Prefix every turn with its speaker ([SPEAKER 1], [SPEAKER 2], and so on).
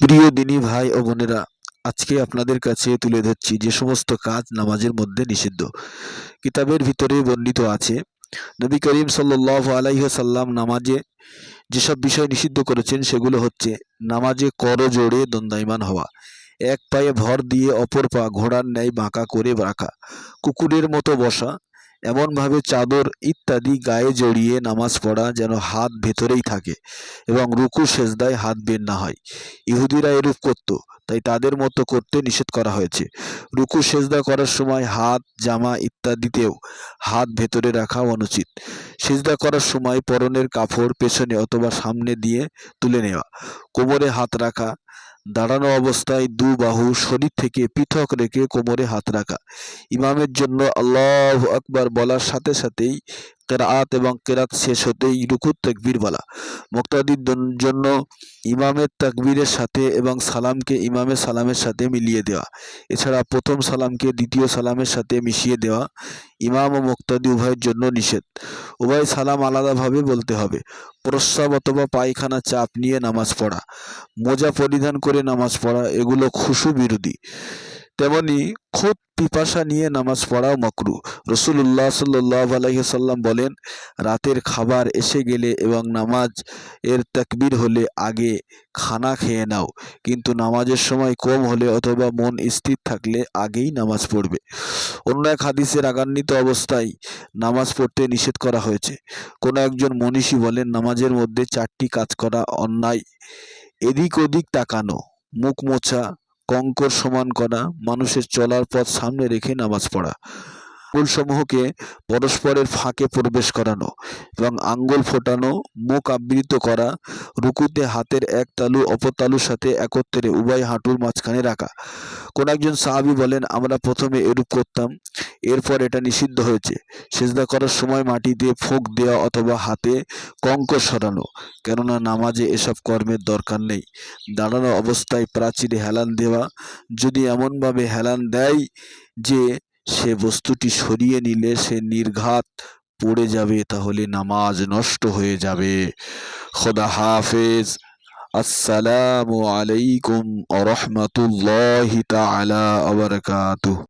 [SPEAKER 1] প্রিয় দিনী ভাই ও বোনেরা, আজকে আপনাদের কাছে তুলে ধরছি যে সমস্ত কাজ নামাজের মধ্যে নিষিদ্ধ। কিতাবের ভিতরে বর্ণিত আছে, নবী করিম সাল্লাহ আলাইসাল্লাম নামাজে যেসব বিষয় নিষিদ্ধ করেছেন সেগুলো হচ্ছে নামাজে কর করজোড়ে দণ্ডায়মান হওয়া, এক পায়ে ভর দিয়ে অপর পা ঘোড়ার ন্যায় বাঁকা করে রাখা, কুকুরের মতো বসা এমনভাবে চাদর ইত্যাদি গায়ে জড়িয়ে নামাজ পড়া যেন হাত ভেতরেই থাকে এবং রুকু সেজদায় হাত বের না হয়। ইহুদিরা এরূপ করত, তাই তাদের মতো করতে নিষেধ করা হয়েছে। রুকু সেজদা করার সময় হাত, জামা ইত্যাদিতেও হাত ভেতরে রাখা অনুচিত। সেজদা করার সময় পরনের কাপড় পেছনে অথবা সামনে দিয়ে তুলে নেওয়া। কোমরে হাত রাখা দাঁড়ানো অবস্থায় দু বাহু শরীর থেকে পৃথক রেখে কোমরে হাত রাখা। ইমামের জন্য আল্লাহ আকবার বলার সাথে সাথেই কেরাত এবং কেরাত শেষ হতেই রুকুত তাকবীর বলা। মুক্তাদির জন্য ইমামের তাকবীরের সাথে এবং সালামকে ইমামের সালামের সাথে মিলিয়ে দেওয়া। এছাড়া প্রথম সালামকে দ্বিতীয় সালামের সাথে মিশিয়ে দেওয়া ইমাম ও মুক্তাদি উভয়ের জন্য নিষেধ। উভয় সালাম আলাদাভাবে বলতে হবে। প্রস্রাব অথবা পায়খানা চাপ নিয়ে নামাজ পড়া, মোজা পরিধান করে নামাজ পড়া, এগুলো খুশু বিরোধী তেমনি খুব পিপাসা নিয়ে নামাজ পড়াও মকরু। রসুল্লাহ সাল্লাহ আলাইসাল্লাম বলেন, রাতের খাবার এসে গেলে এবং নামাজ এর তাকবির হলে আগে খানা খেয়ে নাও। কিন্তু নামাজের সময় কম হলে অথবা মন স্থির থাকলে আগেই নামাজ পড়বে। অন্য এক হাদিসের রাগান্বিত অবস্থায় নামাজ পড়তে নিষেধ করা হয়েছে। কোনো একজন মনীষী বলেন, নামাজের মধ্যে চারটি কাজ করা অন্যায়। এদিক ওদিক তাকানো, মুখ মোছা কঙ্কর সমান করা মানুষের চলার পথ সামনে রেখে নামাজ পড়া। আঙ্গুলসমূহকে পরস্পরের ফাঁকে প্রবেশ করানো এবং আঙ্গুল ফোটানো, মুখ আবৃত করা, রুকুতে হাতের এক তালু, অপর তালুর সাথে একত্রে উভয় হাঁটুর মাঝখানে রাখা। কোন একজন সাহাবি বলেন, আমরা প্রথমে এরূপ করতাম, এরপর এটা নিষিদ্ধ হয়েছে। সেজদা করার সময় মাটিতে ফোঁক দেওয়া অথবা হাতে কঙ্ক সরানো, কেননা নামাজে এসব কর্মের দরকার নেই। দাঁড়ানো অবস্থায় প্রাচীরে হেলান দেওয়া, যদি এমনভাবে হেলান দেয় যে সে বস্তুটি সরিয়ে নিলে সে নির্ঘাত পড়ে যাবে, তাহলে নামাজ নষ্ট হয়ে যাবে। খোদা হাফেজ। আসসালামু আলাইকুম আ রহমতুল্লাহ তালা আবরকাতুহ